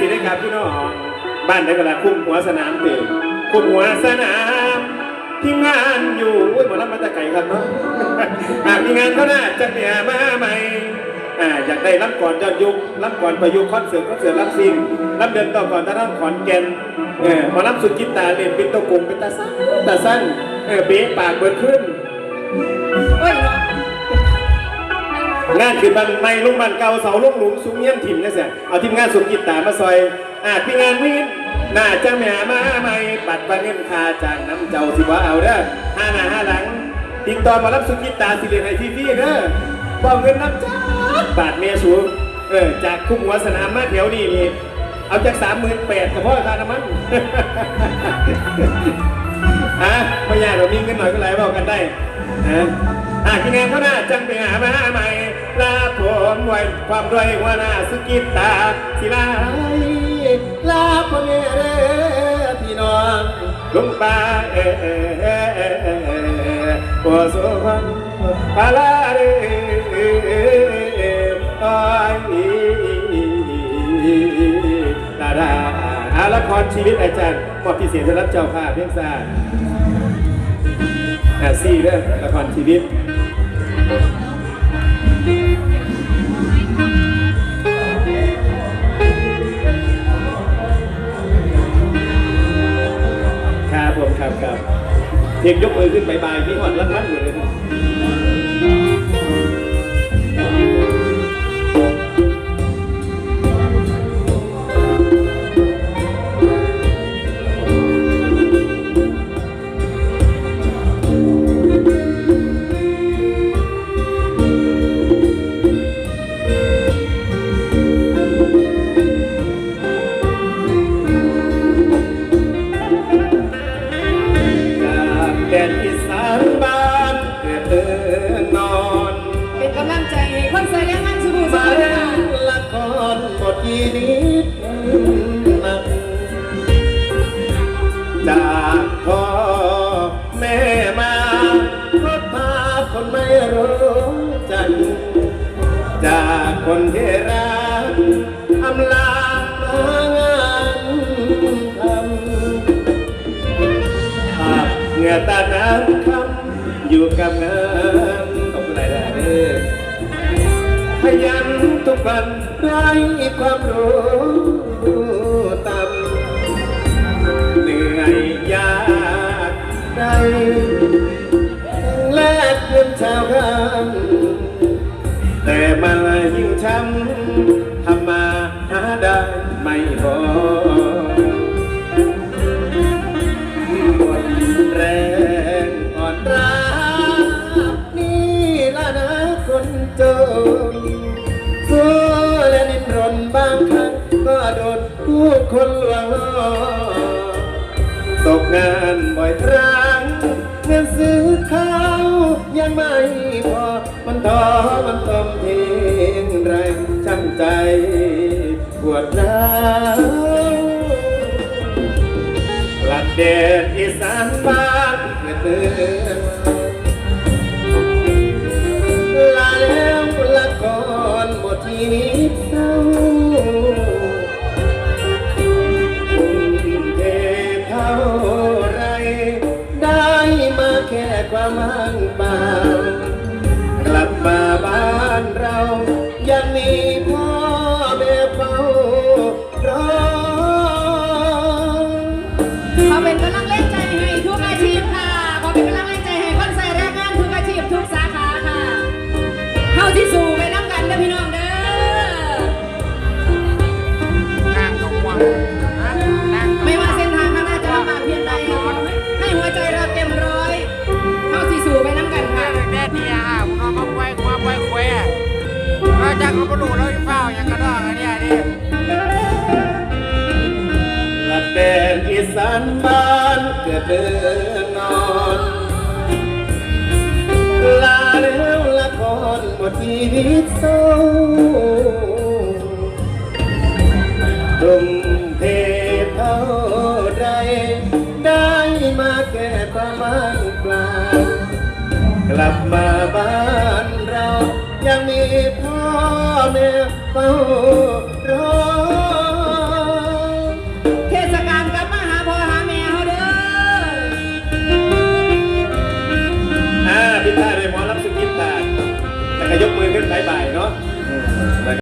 สิได้ครับพี่น้องบ้านได้กระคุ้มหัวสนามเตะคุ้มหัวสนามทีมงานอยู่อุ้ยหมอลำมาตะไก่ครับเนาะหากมีงานก็น่าจะเมียมาใหม่อ่าอยากได้รับก่อนยอดยุครับก่อนประยุกต์คอนเสิร์ตคอนเสิร์ตรับซิงรับเดินต่อก่อนตะท่านขอนแก่นเออหมอลำสุดกิตาเล่นเป็นตะกุงเป็นตาสั้นตาสั้นเออเบ๊ปากเบิดขึ้น งานคือบันไม่ลุงบันเก่าเสาลุงหลุมซุ้มเยี่ยมถิ่มนะเสียเอาทีมงานสุกิตามาซอยอ่าพี่งานวิ่นน่าจะแม่มาใหม่ปัดปะเงินคาจากน้ำเจ้าสิว่าเอาเด้อห้าหน้าห้าหลังติดต่อมารับสุกิตาสิเรียนไอทีพี่เด้อบอกเงินน้ำจ้าบาทเมียสูงเออจากคุ้มหัวสนามมาแถวนี้นี่เอาจากสามหมื่นแปดกับพ่อคาน้ำมันฮะไม่ยากเรามีเงินหน่อยก็ไหลบอกกันได้ฮะหากที่งานเขาหน้าจังไปหามาใหม่ ลาผมว้ความรวยหัวหน้าสกิตตาสิลาลาพ่อแม่เด้อพี่น้องลุงป้าเอเอเอเอเอเอปวสุพรรณปาลาเด้อลาดาอาละครชีวิตอาจารย์มอบพิเศษสำหรับเจ้าภาพเพียงซ่าอาซี่เด้อละครชีวิต ครับผมครับครับเพียงยกมือขึ้นบายบายพี่หอดรักรักอยู่เลย บทยีนิดนักจากพ่อแม่มาพดพาคนไม่รู้จักจากคนที่รักอำลางานทำภาพเหงื่อตาน้ำคำอยู่กับงานขอบคุณหลายๆเด้อขยัน ฝันไร้ความรู้ต่ำเหนื่อยยากใดแลกเงินชาวบ้านแต่มายิ่งช้ำทำมาหาได้ไม่พอ คนลวงล่อตกงานบ่อยครั้งเงินซื้อข้าวยังไม่พอ มันท้อมันต้มทิ้งแรงช้ำใจปวดร้าวกลับเดนอีสานบ้านเกิดเดือน มังบางกลับมาบ้านเรายังมี จะเอาไปดูแล้วเฝ้าอย่างกระดอกอันเนี้ยดิกลับแดนอีสานบ้านเกิดเดินนอนลาแล้วละครหมดชีวิตเศร้าดมเทเท่าไรได้มาแก่ความางเปล่ากลับมาบ้านเรายังมีพ่อ แม่เฝ้า